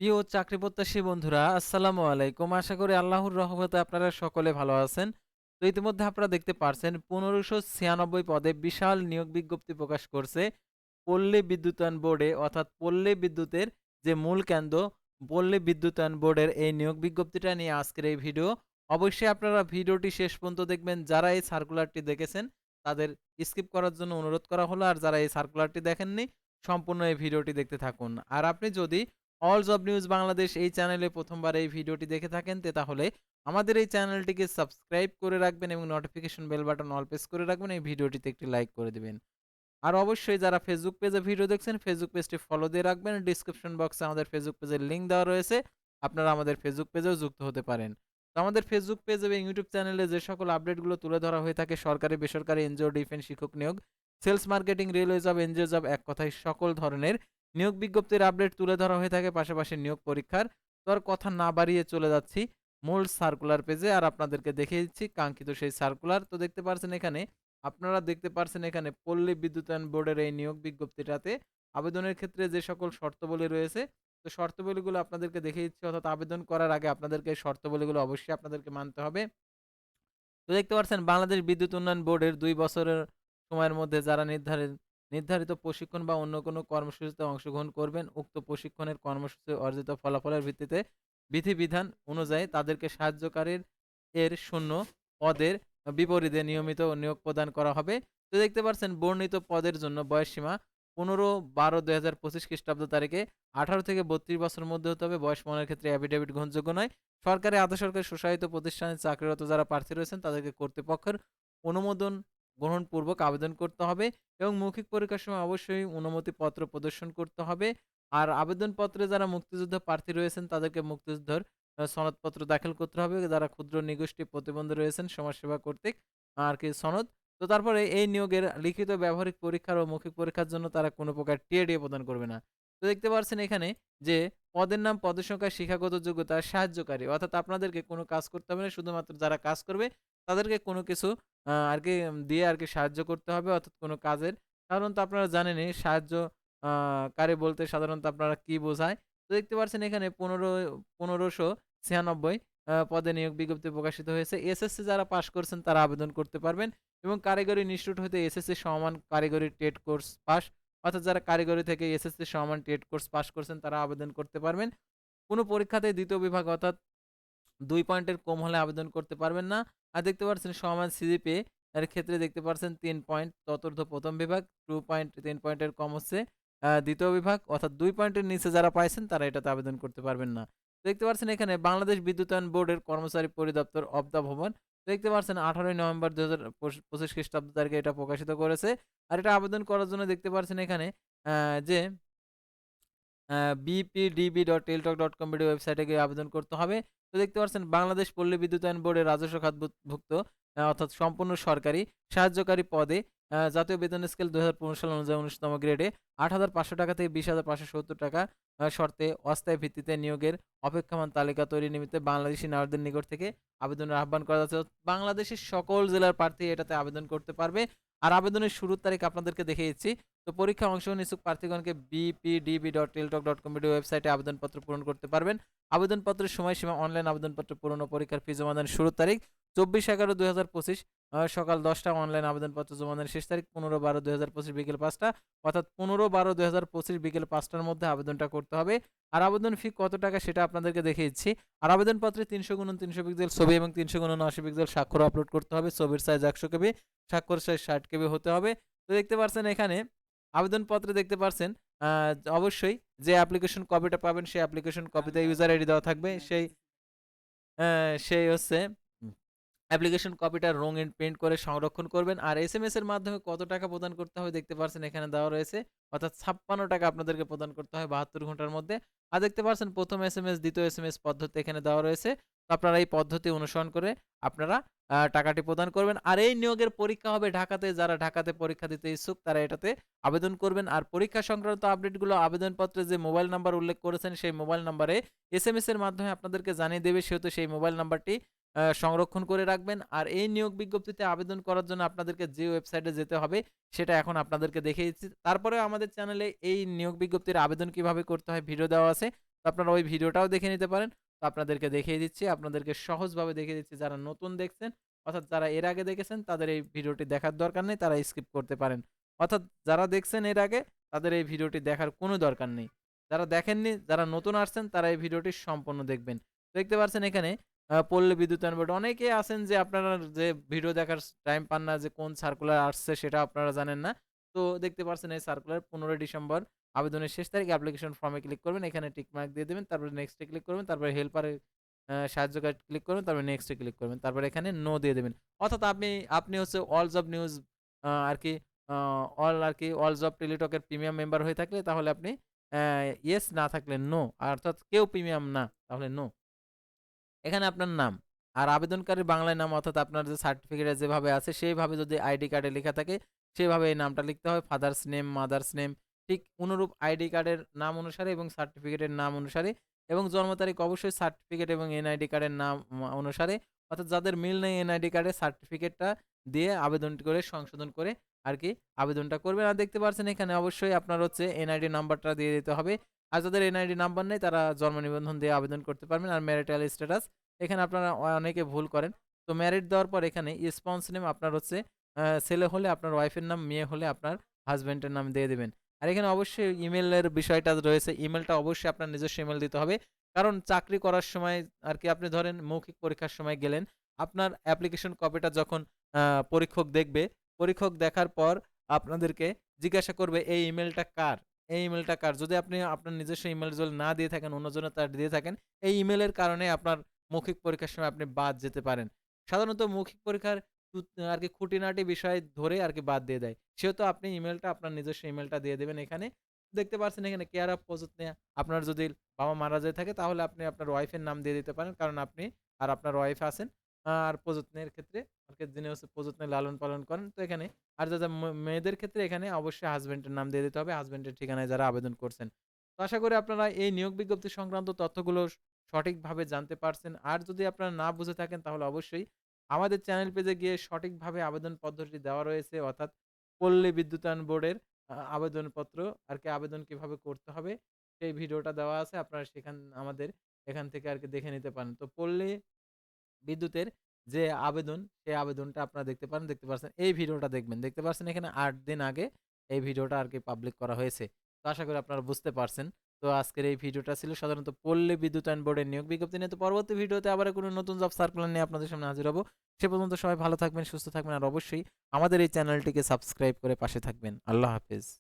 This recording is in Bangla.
প্রিয় চাকরি প্রত্যাশী বন্ধুরা, আসসালামু আলাইকুম। আশা করি আল্লাহর রহমতে আপনারা সকলে ভালো আছেন। তো ইতিমধ্যে আপনারা দেখতে পারছেন, পনেরোশো ছিয়ানব্বই পদে বিশাল নিয়োগ বিজ্ঞপ্তি প্রকাশ করছে। পল্লী বিদ্যুতায়ন বোর্ডে, অর্থাৎ পল্লী বিদ্যুতের যে মূল কেন্দ্র, পল্লী বিদ্যুতায়ন বোর্ডের এই নিয়োগ বিজ্ঞপ্তিটা নিয়ে আজকের এই ভিডিও। অবশ্যই আপনারা ভিডিওটি শেষ পর্যন্ত দেখবেন। যারা এই সার্কুলারটি দেখেছেন, তাদের স্কিপ করার জন্য অনুরোধ করা হলো। আর যারা এই সার্কুলারটি দেখেননি, সম্পূর্ণ এই ভিডিওটি দেখতে থাকুন। আর আপনি যদি অল জব নিউজ বাংলাদেশ এই চ্যানেলে প্রথমবার এই ভিডিওটি দেখে থাকেন। তে তাহলে আমাদের এই চ্যানেলটিকে সাবস্ক্রাইব করে রাখবেন এবং notification bell button all press করে রাখবেন। এই ভিডিওটিতে একটি লাইক করে দেবেন। আর অবশ্যই যারা ফেসবুক পেজে ভিডিও দেখছেন ফেসবুক পেজটি ফলো দিয়ে রাখবেন। ডিসক্রিপশন বক্সে আমাদের ফেসবুক পেজের লিঙ্ক দেওয়া রয়েছে। আপনারা আমাদের ফেসবুক পেজেও যুক্ত হতে পারেন। তো আমাদের ফেসবুক পেজ এবং ইউটিউব চ্যানেলে যে সকল আপডেটগুলো তুলে ধরা হয়ে থাকে, সরকারি, বেসরকারি এনজিও ডিফেন্স শিক্ষক নিয়োগ sales marketing railway job NGO job এক কথায় সকল ধরনের নিয়োগ বিজ্ঞপ্তির আপডেট তুলে ধরা হয়ে থাকে, পাশাপাশি নিয়োগ পরীক্ষার তো আর কথা না বাড়িয়ে চলে যাচ্ছি মূল সার্কুলার পেজে আর আপনাদেরকে দেখিয়ে দিচ্ছি কাঙ্ক্ষিত সেই সার্কুলার তো দেখতে পারছেন এখানে, আপনারা দেখতে পারছেন এখানে পল্লী বিদ্যুতায়ন বোর্ডের এই নিয়োগ বিজ্ঞপ্তিটাতে আবেদনের ক্ষেত্রে যে সকল শর্তাবলী রয়েছে, তো শর্তাবলীগুলো আপনাদেরকে দেখিয়ে দিচ্ছি। অর্থাৎ আবেদন করার আগে আপনাদেরকে শর্তাবলীগুলো অবশ্যই আপনাদেরকে মানতে হবে। তো দেখতে পাচ্ছেন বাংলাদেশ বিদ্যুৎ উন্নয়ন বোর্ডের দুই বছরের সময়ের মধ্যে যারা নির্ধারিত নির্ধারিত প্রশিক্ষণ বা অন্য কোনো কর্মসূচিতে অংশগ্রহণ করবেন। উক্ত প্রশিক্ষণের কর্মসূচি অর্জিত ফলাফলের ভিত্তিতে বিধিবিধান অনুযায়ী তাদেরকে সাহায্যকারীর এর শূন্য পদের বিপরীতে নিয়মিত নিয়োগ প্রদান করা হবে। তো দেখতে পাচ্ছেন, বর্ণিত পদের জন্য বয়সসীমা পনেরো বারো দুই হাজার পঁচিশ খ্রিস্টাব্দ তারিখে আঠারো থেকে বত্রিশ বছরের মধ্যে হতে হবে। বয়স মনের ক্ষেত্রে অ্যাফিডেভিট গ্রহণযোগ্য নয়। সরকারি আধা সরকারি স্বশাসিত প্রতিষ্ঠানে চাকরিরত যারা প্রার্থী রয়েছেন তাদেরকে কর্তৃপক্ষের অনুমোদন গ্রহণপূর্বক আবেদন করতে হবে এবং মৌখিক পরীক্ষার সময় অবশ্যই অনুমতিপত্র প্রদর্শন করতে হবে। আর আবেদনপত্রে যারা মুক্তিযুদ্ধ প্রার্থী রয়েছেন, তাদেরকে মুক্তিযুদ্ধর সনদপত্র দাখিল করতে হবে। যারা ক্ষুদ্র নিগোষ্ঠী প্রতিবন্ধী রয়েছেন, সমাজসেবা কর্তৃক আর কি সনদ। তো তারপরে এই নিয়োগের লিখিত ব্যবহারিক পরীক্ষার ও মৌখিক পরীক্ষার জন্য তারা কোনো প্রকার টিএডিএ প্রদান করবে না। তো দেখতে পাচ্ছেন এখানে যে পদের নাম, পদের সংখ্যা, শিক্ষাগত যোগ্যতা, সাহায্যকারী। অর্থাৎ আপনাদেরকে কোনো কাজ করতে হবে না। শুধুমাত্র যারা কাজ করবে, তাদেরকে কোনো কিছু আর কি দিয়ে আর কি সাহায্য করতে হবে অর্থাৎ কোনো কাজের। সাধারণত আপনারা জানেনই সাহায্য কারে বলতে সাধারণত আপনারা কি বোঝায়? তো দেখতে পাচ্ছেন এখানে পনেরো, পনেরোশো ছিয়ানব্বই পদে নিয়োগ বিজ্ঞপ্তি প্রকাশিত হয়েছে। এসএসসি যারা পাশ করছেন তারা আবেদন করতে পারবেন এবং কারিগরি ইনস্টিটিউট হতে এসএসসি সমান কারিগরি টেট কোর্স পাস, অর্থাৎ যারা কারিগরি থেকে এসএসসি সমান টেট কোর্স পাস করছেন তারা আবেদন করতে পারবেন। কোনো পরীক্ষাতে দ্বিতীয় বিভাগ অর্থাৎ দুই পয়েন্টের কম হলে আবেদন করতে পারবেন না। আর দেখতে পাচ্ছেন সমান সিজিপি এর ক্ষেত্রে দেখতে পাচ্ছেন তিন পয়েন্ট চতুর্থ প্রথম বিভাগ, টু পয়েন্ট, তিন পয়েন্টের কম হচ্ছে দ্বিতীয় বিভাগ, অর্থাৎ দুই পয়েন্টের নিচে যারা পাইছেন তারা এটাতে আবেদন করতে পারবেন না। দেখতে পাচ্ছেন এখানে বাংলাদেশ বিদ্যুতায়ন বোর্ডের কর্মচারী পরিদপ্তর দ্য ভবন, দেখতে পাচ্ছেন আঠারোই নভেম্বর দু হাজার পঁচিশ খ্রিস্টাব্দ তারিখে এটা প্রকাশিত করেছে, আর এটা আবেদন করার জন্য দেখতে পাচ্ছেন এখানে যে BPDB dot Teletalk dot com BD ওয়েবসাইটে গিয়ে আবেদন করতে হবে তো দেখতে পাচ্ছেন বাংলাদেশ পল্লী বিদ্যুতায়ন বোর্ডের রাজস্ব খাতভুক্ত অর্থাৎ সম্পূর্ণ সরকারি, সাহায্যকারী পদে জাতীয় বেতন স্কেল দু হাজার পনেরো সাল অনুযায়ী উনিশতম গ্রেডে আট হাজার পাঁচশো টাকা থেকে বিশ হাজার পাঁচশো সত্তর টাকা শর্তে অস্থায়ী ভিত্তিতে নিয়োগের অপেক্ষমান তালিকা তৈরি নিমিত্তে বাংলাদেশি নাগরিকদের নিকট থেকে আবেদনের আহ্বান করা যাচ্ছে। বাংলাদেশের সকল জেলার প্রার্থী এটাতে আবেদন করতে পারবে। আর আবেদনের শুরুর তারিখ আপনাদেরকে দেখে দিচ্ছি। তো পরীক্ষা অংশগ্রহণ ইচ্ছুক প্রার্থীগণকে BPDB dot Teletalk dot com ওয়েবসাইটে আবেদনপত্র পূরণ করতে পারবেন। আবেদনপত্রের সময়সীমা অনলাইন আবেদনপত্র পূরণ ও পরীক্ষার ফি জমাদানের শুরুর তারিখ চব্বিশ এগারো দুই হাজার পঁচিশ সকাল দশটা অনলাইন আবেদনপত্র জমাদানের শেষ তারিখ পনেরো বারো দুই হাজার পঁচিশ বিকেল পাঁচটা, অর্থাৎ পনেরো বারো দুই হাজার পঁচিশ বিকেল পাঁচটার মধ্যে আবেদনটা করতে হবে। আর আবেদন ফি কত টাকা সেটা আপনাদেরকে দেখিয়ে দিচ্ছি। আর আবেদনপত্রে তিনশো গুণন তিনশো পিক্সেল ছবি এবং তিনশো গুণন আশি পিক্সেল স্বাক্ষর আপলোড করতে হবে। ছবির সাইজ একশো কেবি, স্বাক্ষর সাইজ ষাট কেবি হতে হবে। তো দেখতে পাচ্ছেন এখানে আবেদনপত্রে দেখতে পাচ্ছেন আহ, অবশ্যই যে অ্যাপ্লিকেশন কপিটা পাবেন সেই অ্যাপ্লিকেশন কপিতে ইউজার আইডি দেওয়া থাকবে। সেই আহ, সেই হচ্ছে অ্যাপ্লিকেশন কপিটা রঙিন প্রিন্ট করে সংরক্ষণ করবেন। আর এস এম এস এর মাধ্যমে কত টাকা প্রদান করতে হবে দেখতে পাচ্ছেন এখানে দেওয়া রয়েছে। অর্থাৎ ছাপ্পান্ন টাকা আপনাদেরকে প্রদান করতে হয় বাহাত্তর ঘণ্টার মধ্যে। আর দেখতে পাচ্ছেন প্রথম এস এম এস দ্বিতীয় এস এম এস পদ্ধতি এখানে দেওয়া রয়েছে। আপনারা এই পদ্ধতি অনুসরণ করে আপনারা টাকাটি প্রদান করবেন। আর এই নিয়োগের পরীক্ষা হবে ঢাকাতে। যারা ঢাকাতে পরীক্ষা দিতে ইচ্ছুক, তারা এটাতে আবেদন করবেন। আর পরীক্ষা সংক্রান্ত আপডেটগুলো, আবেদনপত্রে যে মোবাইল নাম্বার উল্লেখ করেছেন, সেই মোবাইল নাম্বারে এস এম এর মাধ্যমে আপনাদেরকে জানিয়ে দেবে। সেহেতু সেই মোবাইল নাম্বারটি সংরক্ষণ করে রাখবেন। আর এই নিয়োগ বিজ্ঞপ্তিতে আবেদন করার জন্য আপনাদেরকে যে ওয়েবসাইটে যেতে হবে, সেটা এখন আপনাদেরকে দেখিয়ে দিচ্ছি। তারপরে আমাদের চ্যানেলে এই নিয়োগ বিজ্ঞপ্তির আবেদন কীভাবে করতে হয়, ভিডিও দেওয়া আছে। আপনারা ওই ভিডিওটাও দেখে নিতে পারেন। তো আপনাদেরকে দেখিয়ে দিচ্ছি। আপনাদেরকে সহজভাবে দেখিয়ে দিচ্ছি যারা নতুন দেখছেন, অর্থাৎ যারা এর আগে দেখেছেন, তাদের এই ভিডিওটি দেখার দরকার নেই, তারা স্কিপ করতে পারেন। অর্থাৎ যারা দেখছেন এর আগে, তাদের এই ভিডিওটি দেখার কোনো দরকার নেই। যারা দেখেননি, যারা নতুন আসছেন, তারা এই ভিডিওটি সম্পূর্ণ দেখবেন। দেখতে পাচ্ছেন এখানে পল্লী বিদ্যুতায়ন বোর্ড, অনেকে আছেন যে আপনারা যে ভিডিও দেখার টাইম পান না যে কোন সার্কুলার আসছে সেটা আপনারা জানেন না। তো দেখতে পাচ্ছেন এই সার্কুলার পনেরোই ডিসেম্বর আবেদনের শেষ তারিখ অ্যাপ্লিকেশন ফর্মে ক্লিক করবেন, এখানে টিক মার্ক দিয়ে দেবেন, তারপরে নেক্সটে ক্লিক করবেন, তারপরে হেল্পারে সাহায্য ক্লিক করবেন, তারপরে নেক্সটে ক্লিক করবেন, তারপরে এখানে নো দিয়ে দেবেন। অর্থাৎ আপনি আপনি হচ্ছে অল জব নিউজ আর কি অল আর কি অল জব টেলিটকের প্রিমিয়াম মেম্বার হয়ে থাকলে তাহলে আপনি ইয়েস না থাকলে নো অর্থাৎ কেউ প্রিমিয়াম না, তাহলে নো এখানে আপনার নাম আর আবেদনকারীর বাংলায় নাম, অর্থাৎ আপনার যে সার্টিফিকেটে যেভাবে আছে, সেইভাবে যদি আইডি কার্ডে লেখা থাকে সেভাবে এই নামটা লিখতে হবে ফাদার্স নেম মাদার্স নেম ঠিক অনুরূপ আইডি কার্ডের নাম অনুসারে এবং সার্টিফিকেটের নাম অনুসারে এবং জন্ম তারিখ অবশ্যই সার্টিফিকেট এবং এনআইডি কার্ডের নাম অনুসারে। অর্থাৎ যাদের মিল নেই এনআইডি কার্ডের সার্টিফিকেটটা দিয়ে আবেদনটি করে, সংশোধন করে আর কি আবেদনটা করবেন। আর দেখতে পাচ্ছেন এখানে অবশ্যই আপনার হচ্ছে এনআইডি নাম্বারটা দিয়ে দিতে হবে। আর যাদের এনআইডি নাম্বার নেই তারা জন্ম নিবন্ধন দিয়ে আবেদন করতে পারবেন। আর ম্যারিটাল স্ট্যাটাস, এখানে আপনারা অনেকে ভুল করেন। তো ম্যারিট দেওয়ার পর এখানে স্পন্স নেম আপনার হচ্ছে ছেলে হলে আপনার ওয়াইফের নাম, মেয়ে হলে আপনার হাজব্যান্ডের নাম দিয়ে দেবেন। আর এখানে অবশ্যই ইমেলের বিষয়টা রয়েছে। ইমেলটা অবশ্যই আপনার নিজস্ব ইমেল দিতে হবে। কারণ চাকরি করার সময় আর কি আপনি ধরেন মৌখিক পরীক্ষার সময় গেলেন, আপনার অ্যাপ্লিকেশন কপিটা যখন পরীক্ষক দেখবে, পরীক্ষক দেখার পর আপনাদেরকে জিজ্ঞাসা করবে, এই ইমেলটা কার? এই ইমেলটা কার? যদি আপনি আপনার নিজস্ব ইমেল যদি না দিয়ে থাকেন অন্যজনের তার দিয়ে থাকেন, এই ইমেলের কারণে আপনার মৌখিক পরীক্ষার সময় আপনি বাদ যেতে পারেন। সাধারণত মৌখিক পরীক্ষার আর কি খুঁটিনাটি বিষয় ধরে আর কি বাদ দিয়ে দেয়। সেহেতু আপনি ইমেলটা আপনার নিজস্ব ইমেলটা দিয়ে দেবেন এখানে। দেখতে পাচ্ছেন এখানে কেয়ার অফ প্রযুক্ত নেয়া আপনার যদি বাবা মারা যায় থাকে তাহলে আপনি আপনার ওয়াইফের নাম দিয়ে দিতে পারেন। কারণ আপনি আর আপনার ওয়াইফ আছেন। আর প্রযত্নের ক্ষেত্রে যিনি হচ্ছে প্রযত্নে লালন পালন করেন, তো এখানে আর মে- মেয়েদের ক্ষেত্রে এখানে অবশ্যই হাজবেন্ডের নাম দিয়ে দিতে হবে। হাজবেন্ডের ঠিকানায় যারা আবেদন করছেন। তো আশা করি আপনারা এই নিয়োগ বিজ্ঞপ্তি সংক্রান্ত তথ্যগুলো সঠিকভাবে জানতে পারছেন। আর যদি আপনারা না বুঝে থাকেন তাহলে অবশ্যই আমাদের চ্যানেল পেজে গিয়ে সঠিকভাবে আবেদন পদ্ধতি দেওয়া রয়েছে, অর্থাৎ পল্লী বিদ্যুতায়ন বোর্ডের আবেদনপত্র আর কি আবেদন কীভাবে করতে হবে, সেই ভিডিওটা দেওয়া আছে, আপনারা সেখান, আমাদের এখান থেকে আর কি দেখে নিতে পারেন। তো পল্লী বিদ্যুতের যে আবেদন, সেই আবেদনটা আপনারা দেখতে পারেন, দেখতে পাচ্ছেন এই ভিডিওটা দেখবেন। দেখতে পাচ্ছেন এখানে আট দিন আগে এই ভিডিওটা আর কি পাবলিক করা হয়েছে। তো আশা করি আপনারা বুঝতে পারছেন। তো আজকের এই ভিডিওটা ছিল সাধারণত পল্লী বিদ্যুতায়ন বোর্ডের নিয়োগ বিজ্ঞপ্তি নিয়ে। তো পরবর্তী ভিডিওতে আবার কোনো নতুন জব সার্কুলার নিয়ে আপনাদের সামনে হাজির হব। সে পর্যন্ত সবাই ভালো থাকবেন, সুস্থ থাকবেন, আর অবশ্যই আমাদের এই চ্যানেলটিকে সাবস্ক্রাইব করে পাশে থাকবেন। আল্লাহ হাফেজ।